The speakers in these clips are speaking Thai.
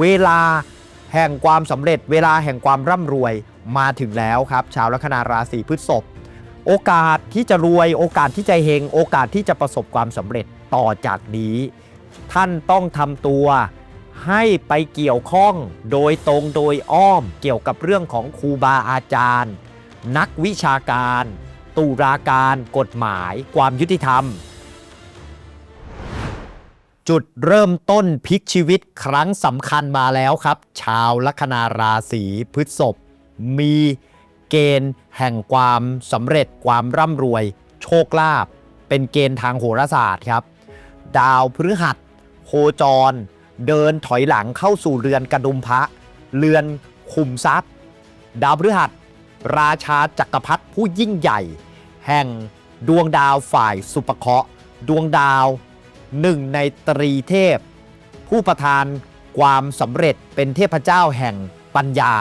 เวลาแห่งความสำเร็จเวลาแห่งความร่ำรวยมาถึงแล้วครับ ชาวลัคนาราศีพฤษภโอกาสที่จะรวย โอกาสที่จะเฮงโอกาสที่จะประสบความสำเร็จต่อจากนี้ ท่านต้องทำตัวให้ไปเกี่ยวข้องโดยตรงโดยอ้อมเกี่ยวกับเรื่องของครูบาอาจารย์ นักวิชาการ ตุลาการ กฎหมาย ความยุติธรรม จุดเริ่มต้นพลิกชีวิตครั้งสำคัญมาแล้วครับ ชาวลัคนาราศีพฤษภมีเกณฑ์แห่งความสำเร็จความร่ำรวย โชคลาภเป็นเกณฑ์ทางโหราศาสตร์ครับ ดาวพฤหัสโคจร เดินถอยหลังเข้าสู่เรือนกระดุมพระ เรือนขุมทรัพย์ ดาวพฤหัส ราชาจักรพรรดิผู้ยิ่งใหญ่ แห่งดวงดาวฝ่ายสุปเคราะห์ดวงดาว หนึ่งในตรีเทพ ผู้ประทานความสำเร็จเป็นเทพเจ้าแห่งปัญญา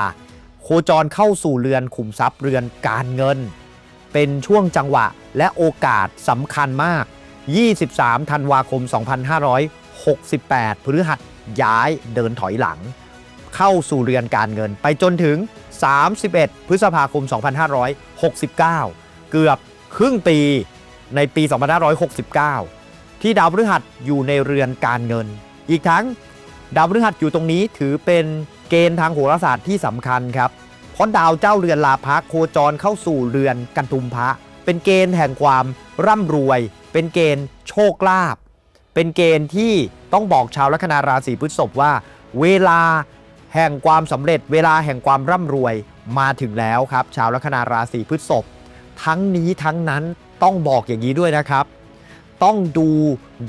โคจรเข้าสู่เรือนขุมทรัพย์เรือนการเงิน เป็นช่วงจังหวะและโอกาสสำคัญมาก 23 ธันวาคม 2568 พฤหัสย้ายเดินถอยหลัง เข้าสู่เรือนการเงินไปจนถึง 31 พฤษภาคม 2569 เกือบครึ่งปีในปี 2569 ที่ดาวพฤหัสอยู่ในเรือนการเงิน อีกทั้งดาวพฤหัสอยู่ตรงนี้ถือเป็นเกณฑ์ทางโหราศาสตร์ที่สำคัญครับ เพราะดาวเจ้าเรือนลาภะโคจรเข้าสู่เรือนกันตุมพระ เป็นเกณฑ์แห่งความร่ำรวย เป็นเกณฑ์โชคลาภ เป็นเกณฑ์ที่ต้องบอกชาวลัคนาราศีพฤษภว่า เวลาแห่งความสำเร็จ เวลาแห่งความร่ำรวยมาถึงแล้วครับ ชาวลัคนาราศีพฤษภทั้งนี้ทั้งนั้นต้องบอกอย่างนี้ด้วยนะครับ ต้องดู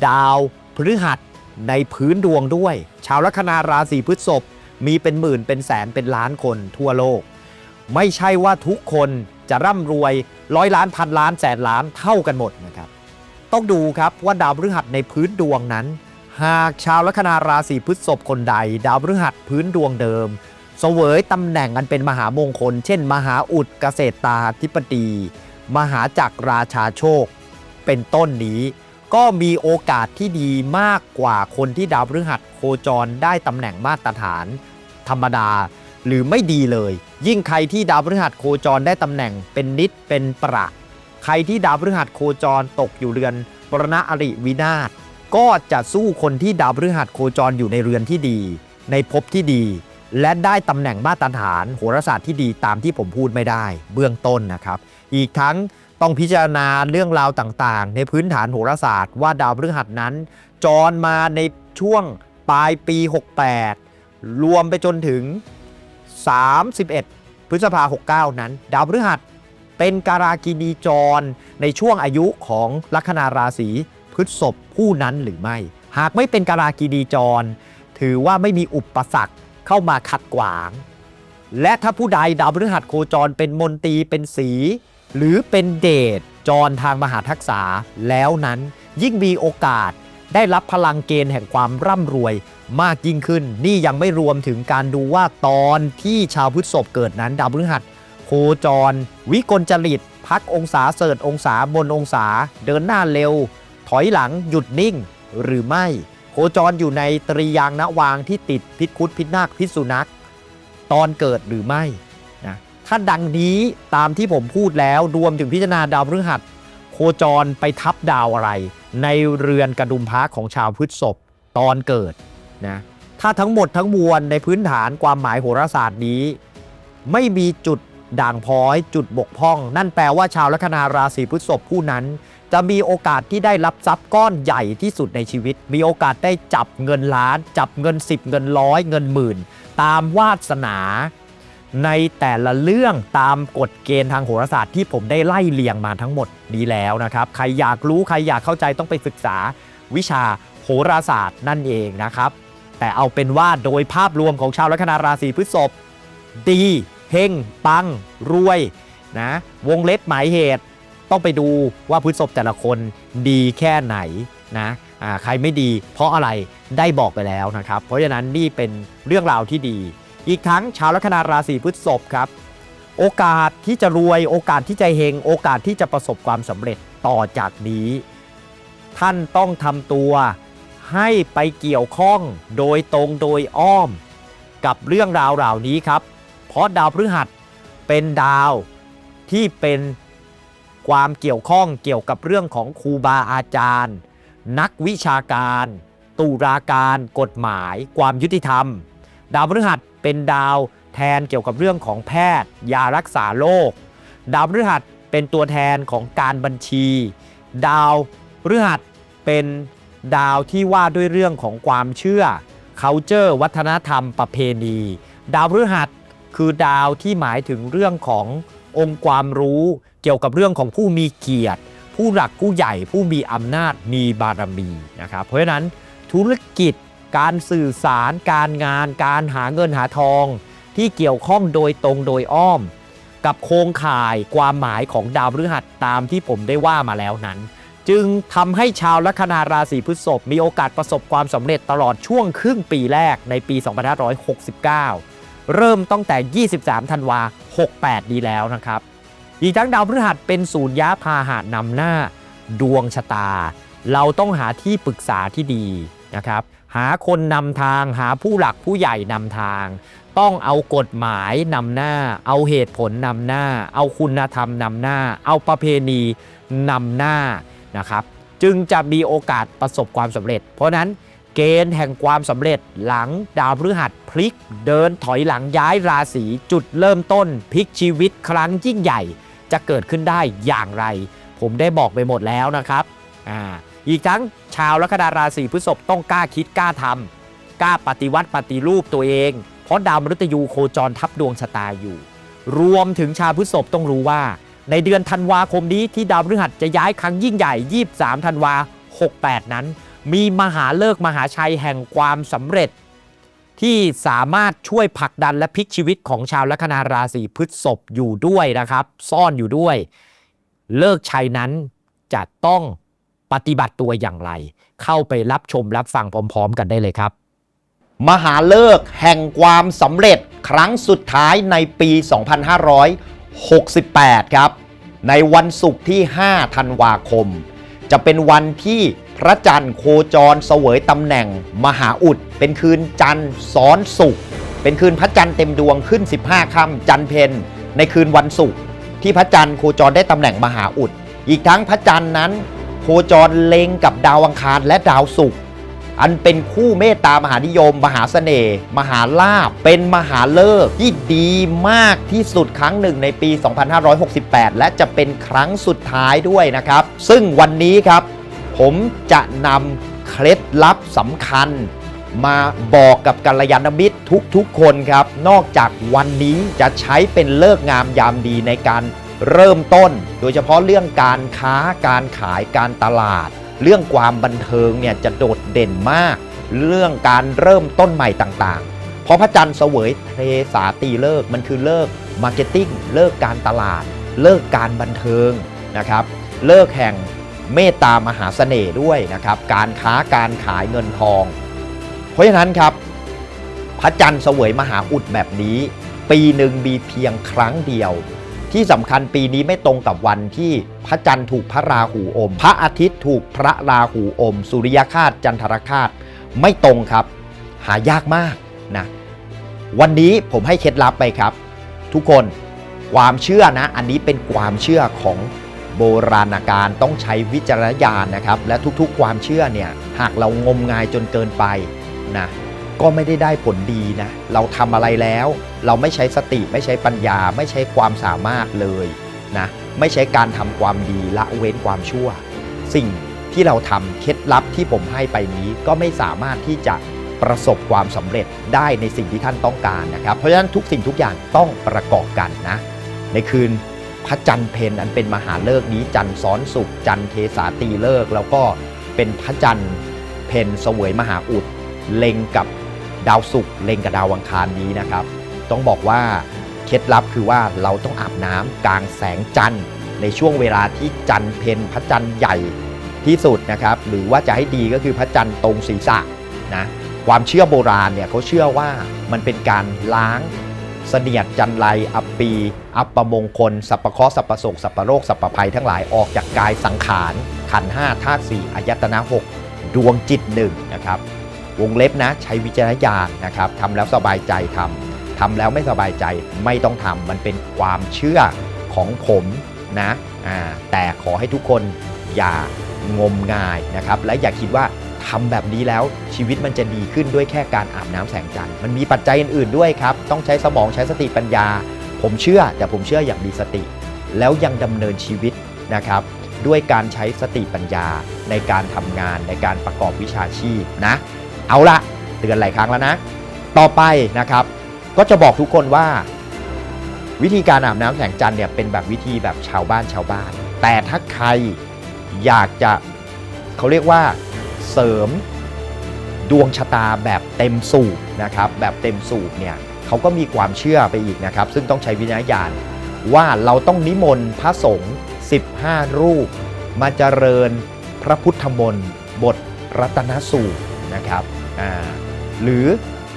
ดาวพฤหัสในพื้นดวงด้วย ชาวลัคนาราศีพฤษภมีเป็นหมื่นเป็นแสนเป็นล้านคนทั่วโลก ไม่ใช่ว่าทุกคนจะร่ำรวยร้อยล้านพันล้านแสนล้านเท่ากันหมดนะครับ ต้องดูครับว่าดาวพฤหัสในพื้นดวงนั้น หากชาวลัคนาราศีพฤษภคนใด ดาวพฤหัสพื้นดวงเดิม เสวยตำแหน่งอันเป็นมหามงคล เช่น มหาอุดเกษตรตาธิปดีมหาจักรราชาโชค เป็นต้นนี้ ก็มีโอกาสที่ดีมากกว่าคนที่ดาวพฤหัสโคจรได้ตำแหน่งมาตรฐาน ธรรมดา หรือไม่ดีเลย ยิ่งใครที่ดาวพฤหัสโคจรได้ตำแหน่งเป็นนิดเป็นประใครที่ดาวพฤหัสโคจรตกอยู่เรือนปรณะอริวินาศก็จะสู้คนที่ดาวพฤหัสโคจรอยู่ในเรือนที่ดี ในภพที่ดี และได้ตำแหน่งมาตรฐานโหราศาสตร์ที่ดีตามที่ผมพูดไม่ได้ เบื้องต้นนะครับ อีกทั้ง ต้องพิจารณาเรื่องราวต่างๆ ในพื้นฐานโหราศาสตร์ว่าดาวพฤหัสนั้น จรมาในช่วงปลายปี 68 รวมไปจนถึง 31 พฤษภา 69 นั้น ดาวพฤหัสเป็นการากินีจรในช่วงอายุของลัคนาราศีพฤษภผู้นั้นหรือไม่ หากไม่เป็นการากินีจร ถือว่าไม่มีอุปสรรคเข้ามาขัดขวาง และถ้าผู้ใดดาวพฤหัสโคจรเป็นมนตีเป็นสี หรือเป็นเดชจรทางมหาทักษะแล้วนั้นยิ่งมีโอกาสได้รับพลังเกณฑ์แห่งความร่ำรวยมากยิ่งขึ้น นี่ยังไม่รวมถึงการดูว่าตอนที่ชาวพฤษภเกิดนั้นดาวพฤหัสโคจร วิกลจริต พักองศาเสริฐองศาบนองศา เดินหน้าเร็ว ถอยหลังหยุดนิ่ง หรือไม่ โคจรอยู่ในตรียางนวางที่ติดพิษคุดพิษนาคพิษสุนัข ตอนเกิดหรือไม่ ถ้าดังนี้ตามที่ผมพูดแล้วรวมถึงพิจารณาดาวพฤหัส โคจรไปทับดาวอะไร ในเรือนกระดุมพระของชาวพฤษภตอนเกิดนะถ้าทั้งหมดทั้งมวลในพื้นฐานความหมายโหราศาสตร์นี้ ไม่มีจุดด่างพ้อย จุดบกพร่อง นั่นแปลว่าชาวลัคนาราศีพฤษภผู้นั้น จะมีโอกาสที่ได้รับทรัพย์ก้อนใหญ่ที่สุดในชีวิต มีโอกาสได้จับเงินล้าน จับเงิน 10 เงินร้อยเงินหมื่น ตามวาสนา ในแต่ละเรื่องตามกฎเกณฑ์ทางโหราศาสตร์ที่ผมได้ไล่เรียงมาทั้งหมดนี้แล้วนะครับ ใครอยากรู้ใครอยากเข้าใจต้องไปศึกษาวิชาโหราศาสตร์นั่นเองนะครับ แต่เอาเป็นว่าโดยภาพรวมของชาวลัคนาราศีพฤษภดีเฮงปัง รวยนะวงเล็บหมายเหตุ ต้องไปดูว่าพฤษภแต่ละคนดีแค่ไหนนะใครไม่ดีเพราะอะไรได้บอกไปแล้วนะครับ เพราะฉะนั้นนี่เป็นเรื่องราวที่ดี อีกทั้งชาวลัคนาราศีพฤษภครับโอกาสที่จะรวยโอกาสที่จะเฮงโอกาสที่จะประสบความสำเร็จต่อจากนี้ ท่านต้องทำตัวให้ไปเกี่ยวข้องโดยตรงโดยอ้อม กับเรื่องราวเหล่านี้ครับ เพราะดาวพฤหัสเป็นดาวที่เป็นความเกี่ยวข้องเกี่ยวกับเรื่องของครูบาอาจารย์ นักวิชาการ ตุลาการ กฎหมาย ความยุติธรรม ดาวพฤหัส เป็นดาวแทนเกี่ยวกับเรื่องของแพทย์ ยารักษาโรคดาวพฤหัสเป็นตัวแทนของการบัญชี ดาวพฤหัสเป็นดาวที่ว่าด้วยเรื่องของความเชื่อ culture วัฒนธรรมประเพณี ดาวพฤหัสคือดาวที่หมายถึงเรื่องขององค์ความรู้ เกี่ยวกับเรื่องของผู้มีเกียรติ ผู้หลักผู้ใหญ่ผู้มีอำนาจมีบารมีนะครับเพราะฉะนั้นธุรกิจ การสื่อสาร การงาน การหาเงินหาทอง ที่เกี่ยวข้องโดยตรงโดยอ้อม กับโครงข่ายความหมายของดาวพฤหัสตามที่ผมได้ว่ามาแล้วนั้น จึงทำให้ชาวลัคนาราศีพฤษภมีโอกาสประสบความสำเร็จตลอดช่วงครึ่งปีแรกในปี 2569 เริ่มตั้งแต่ 23 ธันวา 68 ดีแล้วนะครับอีกทั้งดาวพฤหัสเป็นศูนย์ย้าพาหะนำหน้า ดวงชะตา เราต้องหาที่ปรึกษาที่ดีนะครับ หาคนนำทางหาผู้หลักผู้ใหญ่นำทาง ต้องเอากฎหมายนำหน้า เอาเหตุผลนำหน้า เอาคุณธรรมนำหน้า เอาประเพณีนำหน้านะครับ จึงจะมีโอกาสประสบความสำเร็จ เพราะนั้นเกณฑ์แห่งความสำเร็จหลังดาวพฤหัสพลิก เดินถอยหลังย้ายราศีจุดเริ่มต้นพลิกชีวิตครั้งยิ่งใหญ่ จะเกิดขึ้นได้อย่างไร ผมได้บอกไปหมดแล้วนะครับอ่า อีกทั้งชาวลัคนาราศีพฤษภต้องกล้าคิดกล้าทำกล้าปฏิวัติปฏิรูปตัวเอง เพราะดาวมฤตยูโคจรทับดวงชะตาอยู่ รวมถึงชาวพฤษภต้องรู้ว่า ในเดือนธันวาคมนี้ที่ดาวพฤหัสจะย้ายครั้งยิ่งใหญ่ 23 ธันวา 68 นั้น มีมหาเลิกมหาชัยแห่งความสำเร็จ ที่สามารถช่วยผลักดันและพลิกชีวิตของชาวลัคนาราศีพฤษภอยู่ด้วยนะครับ ซ่อนอยู่ด้วย เลิกชัยนั้นจะต้อง ปฏิบัติตัวอย่างไร เข้าไปรับชมรับฟังพร้อม ๆ กันได้เลยครับ มหาเลิกแห่งความสำเร็จครั้งสุดท้ายในปี 2568 ครับ ในวันศุกร์ที่ 5 ธันวาคม จะเป็นวันที่พระจันทร์โคจรเสวยตำแหน่ง มหาอุด เป็นคืนจันทร์ซ้อนศุกร์เป็นคืนพระจันทร์เต็มดวงขึ้น 15ค่ำจันทร์เพนในคืนวันศุกร์ที่พระจันทร์โคจรได้ตำแหน่งมหาอุด อีกทั้งพระจันทร์นั้น โคจรเล็งกับดาวอังคารและดาวศุกร์อันเป็นคู่เมตตามหานิยม มหาเสน่ห์มหาลาภเป็นมหาเลิกที่ดีมากที่สุดครั้งหนึ่งในปี 2568 และจะเป็นครั้งสุดท้ายด้วยนะครับ ซึ่งวันนี้ครับ ผมจะนำเคล็ดลับสำคัญ มาบอกกับกัลยาณมิตรทุกๆคนครับ นอกจากวันนี้จะใช้เป็นเลิกงามยามดีในการ เริ่มต้น โดยเฉพาะเรื่องการค้าการขายการตลาด เรื่องความบันเทิงเนี่ยจะโดดเด่นมาก เรื่องการเริ่มต้นใหม่ต่างๆ เพราะพระจันทร์เสวยเทสาตีเลิกมันคือเลิกมาร์เก็ตติ้งเลิกการตลาด เลิกการบันเทิงนะครับ เลิกแห่งเมตตามหาเสน่ห์ด้วยนะครับ การค้าการขายเงินทอง เพราะฉะนั้นครับ พระจันทร์เสวยมหาอุดแบบนี้ ปีหนึ่งมีเพียงครั้งเดียว ที่สำคัญปีนี้ไม่ตรงกับวันที่พระจันทร์ถูกพระราหูอม พระอาทิตย์ถูกพระราหูอม สุริยคาตจันทรคาตไม่ตรงครับ หายากมากนะวันนี้ผมให้เคล็ดลับไปครับ ทุกคนความเชื่อนะ อันนี้เป็นความเชื่อของโบราณการต้องใช้วิจารณญาณนะครับ และทุกๆ ความเชื่อเนี่ยหากเรางมงายจนเกินไปนะ ก็ไม่ได้ได้ผลดีนะ เราทำอะไรแล้ว เราไม่ใช้สติไม่ใช้ปัญญา ไม่ใช้ความสามารถเลยนะไม่ใช้การทำความดีละเว้นความชั่ว สิ่งที่เราทำเคล็ดลับที่ผมให้ไปนี้ก็ไม่สามารถที่จะประสบความสำเร็จได้ในสิ่งที่ท่านต้องการนะครับ เพราะฉะนั้นทุกสิ่งทุกอย่างต้องประกอบกันนะ ในคืนพระจันทร์เพนอันเป็นมหาเลิกนี้จันทร์ซ้อนสุขจันทร์เทสาตีเลิกแล้วก็เป็นพระจันทร์เพนเสวยมหาอุดเล็งกับ ดาวศุกร์เล็งกับดาวอังคารนี้นะครับ ต้องบอกว่าเคล็ดลับคือว่าเราต้องอาบน้ำกลางแสงจันทร์ ในช่วงเวลาที่จันทร์เพนพระจันทร์ใหญ่ที่สุดนะครับ หรือว่าจะให้ดีก็คือพระจันทร์ตรงศีรษะนะความเชื่อโบราณเนี่ยเขาเชื่อว่ามันเป็นการล้างเสนียดจันไรอัปปี อัปมงคล สัพพะเคราะห์สัพพะโศกสัพพะโรคสัพพะภัยทั้งหลายออกจากกายสังขาร ขันห้าธาตุสี่อายตนะหกดวงจิตหนึ่งนะครับ วงเล็บนะใช้วิจารณญาณนะครับทำแล้วสบายใจทำทำแล้วไม่สบายใจไม่ต้องทำมันเป็นความเชื่อของผมนะแต่ขอให้ทุกคนอย่างมงายนะครับและอย่าคิดว่าทำแบบนี้แล้วชีวิตมันจะดีขึ้นด้วยแค่การอาบน้ำแสงจันทร์มันมีปัจจัยอื่นๆด้วยครับ ต้องใช้สมองใช้สติปัญญา ผมเชื่อแต่ผมเชื่ออย่างมีสติ แล้วยังดำเนินชีวิตนะครับด้วยการใช้สติปัญญาในการทำงานในการประกอบวิชาชีพนะ เอาละเตือนหลายครั้งแล้วนะ ต่อไปนะครับ ก็จะบอกทุกคนว่า วิธีการอาบน้ำแสงจันทร์เนี่ยเป็นแบบวิธีแบบชาวบ้านชาวบ้าน แต่ถ้าใครอยากจะเขาเรียกว่าเสริมดวงชะตาแบบเต็มสูบนะครับแบบเต็มสูบเนี่ยเขาก็มีความเชื่อไปอีกนะครับ ซึ่งต้องใช้วิญญาณว่าเราต้องนิมนต์พระสงฆ์15 รูป มาเจริญพระพุทธมนต์บทรัตนสูตรนะครับ หรือ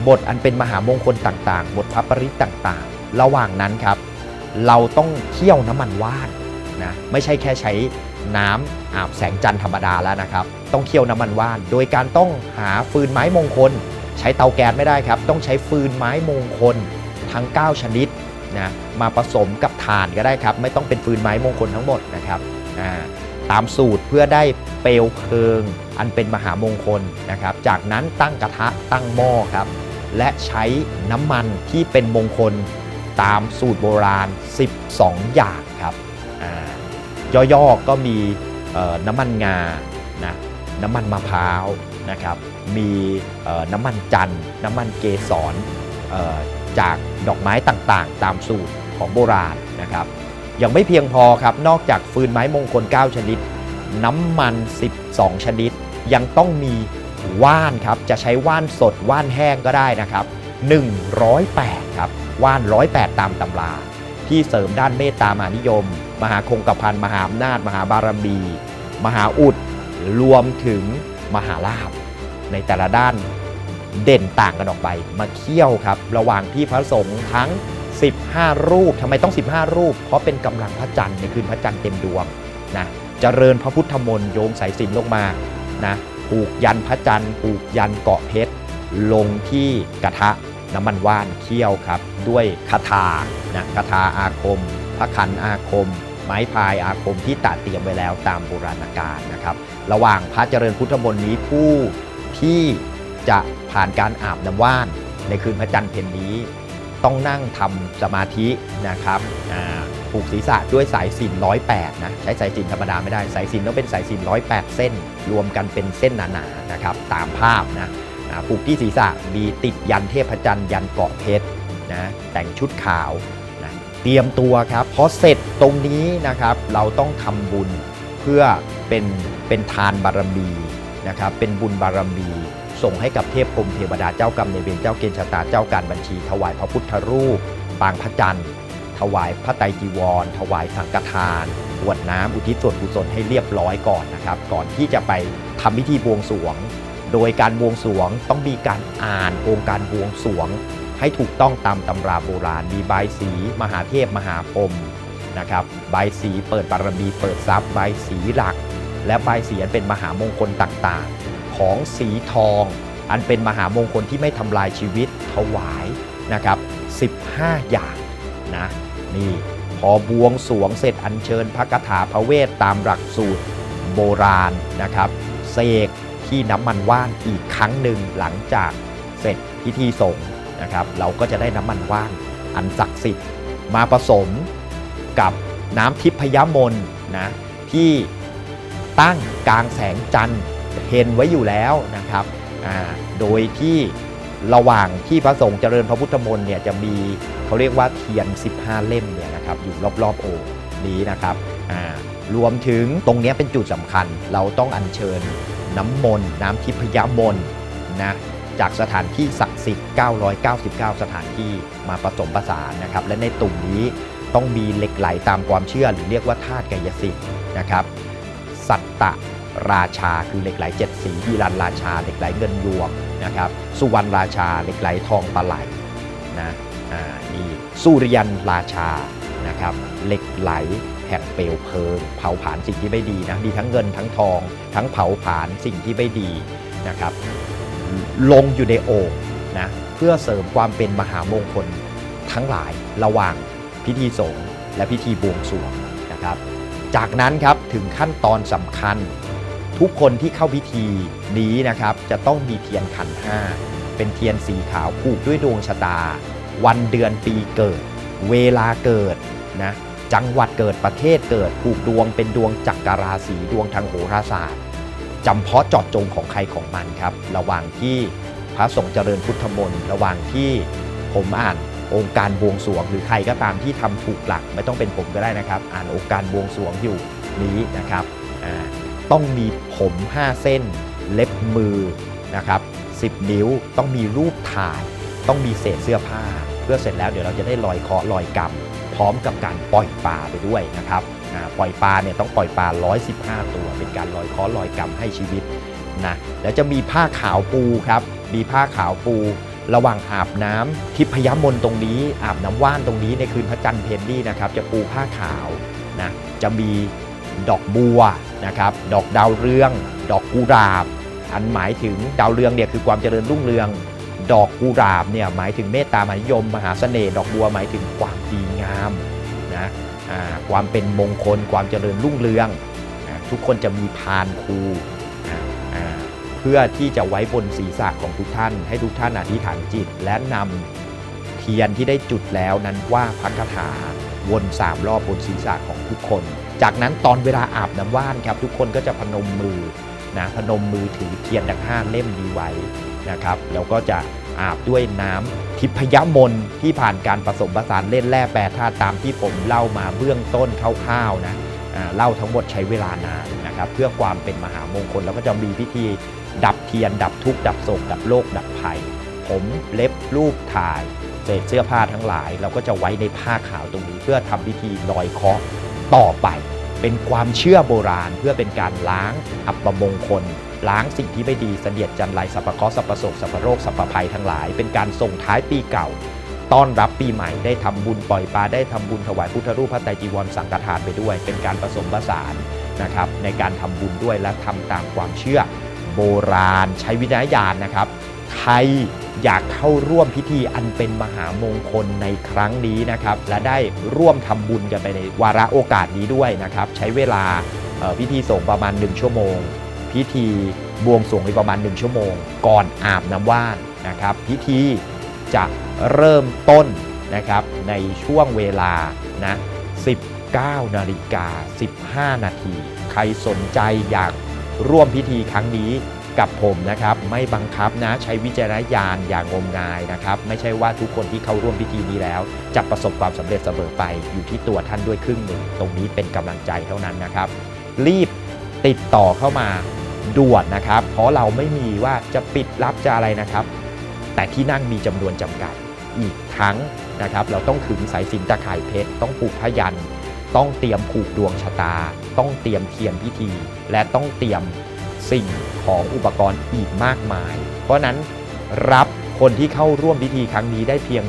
บทอันเป็นมหามงคลต่างๆ บทพระปริตต่างๆ ระหว่างนั้นครับ เราต้องเคี่ยวน้ำมันว่านนะไม่ใช่แค่ใช้น้ำอาบแสงจันทร์ธรรมดาแล้วนะครับ ต้องเคี่ยวน้ำมันว่าน โดยการต้องหาฟืนไม้มงคล ใช้เตาแก๊สไม่ได้ครับ ต้องใช้ฟืนไม้มงคลทั้ง 9 ชนิดนะมาผสมกับถ่านก็ได้ครับ ไม่ต้องเป็นฟืนไม้มงคลทั้งหมดนะครับอ่า ตามสูตรเพื่อได้เปลวเพลิง อันเป็นมหามงคลนะครับ จากนั้นตั้งกระทะตั้งหม้อครับ และใช้น้ำมันที่เป็นมงคลตามสูตรโบราณ 12 อย่างครับย่อๆก็มีน้ำมันงานะน้ำมันมะพร้าวนะครับ มีน้ำมันจันน้ำมันเกสรจากดอกไม้ต่างๆ ตามสูตรของโบราณนะครับ ยังไม่เพียงพอครับ นอกจากฟืนไม้มงคล 9 ชนิด น้ำมัน 12 ชนิด ยังต้องมีว่านครับ จะใช้ว่านสดว่านแห้งก็ได้นะครับ 108 ครับ ว่าน 108 ตามตำรา ที่เสริมด้านเมตตามหานิยม มหาคงกระพันมหาอำนาจ มหาบารมี มหาอุด รวมถึงมหาลาภในแต่ละด้านเด่นต่างกันออกไป มาเคี่ยวครับ ระหว่างที่พระสงฆ์ทั้ง 15 รูปทำไมต้อง 15 รูป เพราะเป็นกำลังพระจันทร์ในคืนพระจันทร์เต็มดวงนะเจริญพระพุทธมนต์โยงสายสิญจนลงมานะผูกยันพระจันทร์ผูกยันเกาะเพชรลงที่กระทะน้ำมันว่านเคี่ยวครับ ด้วยคาถานะคาถาอาคม พระขันอาคม ไม้พายอาคมที่ตัดเตรียมไว้แล้วตามโบราณกาลนะครับ ระหว่างพระเจริญพุทธมนต์นี้ผู้ที่จะผ่านการอาบน้ำว่านในคืนพระจันทร์เพ็ญนี้ ต้องนั่งทำสมาธินะครับผูกศีรษะด้วยสายสิญร้อยแปดนะใช้สายสิญธรรมดาไม่ได้สายสิญต้องเป็นสายสิญร้อยแปดเส้น รวมกันเป็นเส้นหนาๆนะครับตามภาพนะผูกที่ศีรษะมีติดยันเทพจันทร์ยันเกาะเพชรนะแต่งชุดขาวนะเตรียมตัวครับพอเสร็จตรงนี้นะครับเราต้องทำบุญเพื่อเป็นเป็นทานบารมีนะครับเป็นบุญบารมี ส่งให้กับเทพพรมเทวดาเจ้ากรรมในเวรเจ้าเกณฑ์ชะตาเจ้าการบัญชี ถวายพระพุทธรูป ปางพระจันทร์ ถวายพระไตรจีวร ถวายสังฆทานกรวดน้ำอุทิศส่วนกุศลให้เรียบร้อยก่อนนะครับ ก่อนที่จะไปทำพิธีบวงสรวง โดยการบวงสรวงต้องมีการอ่านองค์การบวงสรวง ให้ถูกต้องตามตำราโบราณมีใบสี มหาเทพมหาพรมนะครับใบสีเปิดบารมีเปิดทรัพย์ใบสีหลัก และใบายสีอันเป็นมหามงคลต่างๆ ของสีทอง อันเป็นมหามงคลที่ไม่ทำลายชีวิตถวายนะครับ15 อย่างนะนี่พอบวงสวงเสร็จอัญเชิญพระคาถาพระเวทตามหลักสูตรโบราณนะครับเสกที่น้ำมันว่านอีกครั้งหนึ่งหลังจากเสร็จพิธีสงฆ์นะครับ เราก็จะได้น้ำมันว่านอันศักดิ์สิทธิ์มาผสมกับน้ำทิพยมนนะที่ตั้งกลางแสงจันทร์ เห็นไว้อยู่แล้วนะครับโดยที่ระหว่างที่พระสงฆ์เจริญพระพุทธมนต์เนี่ยจะมีเขาเรียกว่าเทียน 15 เล่มเนี่ยนะครับอยู่รอบๆโอ่งนี้นะครับรวมถึงตรงนี้เป็นจุดสำคัญ เราต้องอัญเชิญน้ำมนต์น้ำทิพยมนต์นะจากสถานที่ศักดิ์สิทธิ์ 999 สถานที่มาผสมผสานนะครับ และในตุ่มนี้ต้องมีเหล็กไหลตามความเชื่อ หรือเรียกว่าธาตุกายสิทธิ์นะครับ สัตตะ ราชาคือเหล็กไหลเจ็ดสียีรันราชาเหล็กไหลเงินยวงนะครับสุวรรณราชาเหล็กไหลทองปลาไหลนะอ่านี่สุริยันราชานะครับเหล็กไหลแห่งเปลวเพลิง เผาผลาญสิ่งที่ไม่ดีนะมีทั้งเงินทั้งทอง ทั้งเผาผลาญสิ่งที่ไม่ดีนะครับลงอยู่ในโอ่งนะเพื่อเสริมความเป็นมหามงคลทั้งหลายระหว่างพิธีสงฆ์และพิธีบวงสรวงนะครับ จากนั้นครับถึงขั้นตอนสำคัญ ทุกคนที่เข้าพิธีนี้นะครับ จะต้องมีเทียนขันห้าเป็นเทียนสีขาวผูกด้วยดวงชะตา วันเดือนปีเกิด เวลาเกิดนะจังหวัดเกิดประเทศเกิดผูกดวงเป็นดวงจักรราศีดวงทางโหราศาสตร์จำเพาะเจาะจงของใครของมันครับ ระหว่างที่พระสงฆ์เจริญพุทธมนต์ระหว่างที่ผมอ่านองค์การบวงสรวง หรือใครก็ตามที่ทำถูกหลัก ไม่ต้องเป็นผมก็ได้นะครับ อ่านองค์การบวงสรวงอยู่นี้นะครับอ่า ต้องมีผม5เส้น เล็บมือนะครับ10 นิ้วต้องมีรูปถ่าย ต้องมีเศษเสื้อผ้า เพื่อเสร็จแล้วเดี๋ยวเราจะได้ลอยเคาะลอยกรรมพร้อมกับการปล่อยปลาไปด้วยนะครับปล่อยปลาเนี่ยต้องปล่อยปลา 115 ตัว เป็นการลอยเคาะลอยกรรมให้ชีวิตนะแล้วจะมีผ้าขาวปูครับมีผ้าขาวปูระหว่างอาบน้ำทิพยมนตรงนี้ อาบน้ำว่านตรงนี้ในคืนพระจันทร์เพนนี่นะครับ จะปูผ้าขาวนะจะมี ดอกบัวนะครับดอกดาวเรือง ดอกกุหลาบ อันหมายถึงดาวเรืองเนี่ยคือความเจริญรุ่งเรือง ดอกกุหลาบเนี่ยหมายถึงเมตตามหานิยม มหาเสน่ห์ดอกบัวหมายถึงความดีงามนะความเป็นมงคลความเจริญรุ่งเรืองอทุกคนจะมีพานครูอ่เพื่อที่จะไว้บนศีรษะของทุกท่าน ให้ทุกท่านอธิษฐานจิต และนำเทียนที่ได้จุดแล้วนั้นว่าพักคาถาวนสามรอบบนศีรษะของทุกคน จากนั้นตอนเวลาอาบน้ำว่านครับ ทุกคนก็จะพนมมือนะพนมมือถือเทียนดังห้าเล่มนี้ไว้นะครับแล้วก็จะอาบด้วยน้ำทิพยมนที่ผ่านการผสมผสานเล่นแร่แปรธาตุตามที่ผมเล่ามาเบื้องต้นคร่าวๆนะเล่าทั้งหมดใช้เวลานานนะครับ เพื่อความเป็นมหามงคลแล้วก็จะมีพิธีดับเทียน ดับทุกข์ดับโศกดับโรคดับภัย ผมเล็บรูปถ่ายเศษเสื้อผ้าทั้งหลาย เราก็จะไว้ในผ้าขาวตรงนี้เพื่อทำพิธีลอยเคาะต่อไป เป็นความเชื่อโบราณ เพื่อเป็นการล้างอัปมงคล ล้างสิ่งที่ไม่ดีเสนียดจันไรสัพพเคราะห์สัพพโศกสัพพโรคสัพพภัยทั้งหลาย เป็นการส่งท้ายปีเก่า ต้อนรับปีใหม่ได้ทำบุญปล่อยปลาได้ทำบุญถวายพุทธรูปพระไตรจีวรสังฆทานไปด้วย เป็นการผสมผสานนะครับในการทำบุญด้วยและทำตามความเชื่อโบราณใช้วิจารณญาณนะครับ ใครอยากเข้าร่วมพิธีอันเป็นมหามงคลในครั้งนี้นะครับ และได้ร่วมทำบุญกันไปในวาระโอกาสนี้ด้วยนะครับ ใช้เวลาพิธีส่งประมาณ 1 ชั่วโมง พิธีบวงสรวงอีกประมาณ 1 ชั่วโมง ก่อนอาบน้ำว่านนะครับ พิธีจะเริ่มต้นนะครับในช่วงเวลานะ19นาฬิกา15 นาที ใครสนใจอยากร่วมพิธีครั้งนี้ กับผมนะครับ ไม่บังคับนะใช้วิจารณญาณอย่างงมงายนะครับ ไม่ใช่ว่าทุกคนที่เข้าร่วมพิธีนี้แล้ว จะประสบความสำเร็จเสมอไปอยู่ที่ตัวท่านด้วยครึ่งหนึ่งตรงนี้เป็นกำลังใจเท่านั้นนะครับ รีบติดต่อเข้ามาด่วนนะครับ เพราะเราไม่มีว่าจะปิดรับจะอะไรนะครับ แต่ที่นั่งมีจำนวนจำกัดอีกทั้งนะครับ เราต้องขึงสายสินตะข่ายเพชรต้องผูกพยันต้องเตรียมผูกดวงชะตา ต้องเตรียมเทียนพิธี และต้องเตรียม สิ่งของอุปกรณ์อีกมากมาย เพราะนั้นรับคนที่เข้าร่วมพิธีครั้งนี้ได้เพียง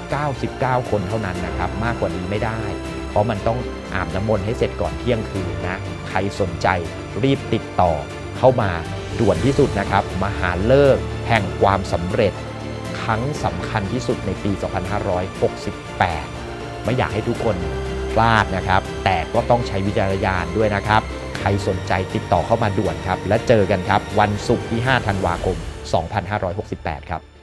199 คนเท่านั้นนะครับ มากกว่านี้ไม่ได้ เพราะมันต้องอาบน้ำมนต์ให้เสร็จก่อนเที่ยงคืนนะ ใครสนใจรีบติดต่อเข้ามาด่วนที่สุดนะครับ มหาเลิกแห่งความสำเร็จ ครั้งสำคัญที่สุดในปี 2568 ไม่อยากให้ทุกคนพลาดนะครับ แต่ก็ต้องใช้วิจารณญาณด้วยนะครับ รสนใจติดต่อเข้ามาด่วนครับ และเจอกันครับ วันศุกร์ที่ 5 ธันวาคม 2568 ครับ